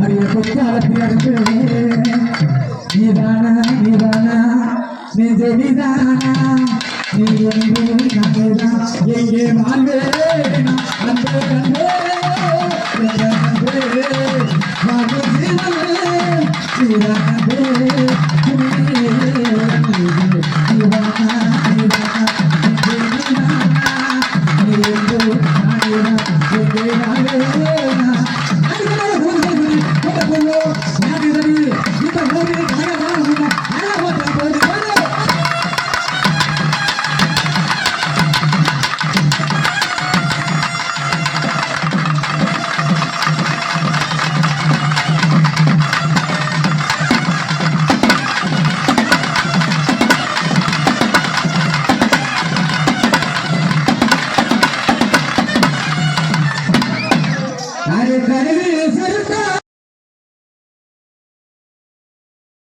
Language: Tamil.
அடிய கொத்தாலத்திலிருந்து நீதானா நீதானா நெஞ்ச நீ எங்கே எங்கே வாழ்வேனா கண்டே கண்டே ஜீவனே I'm கருவி சிறுத்தை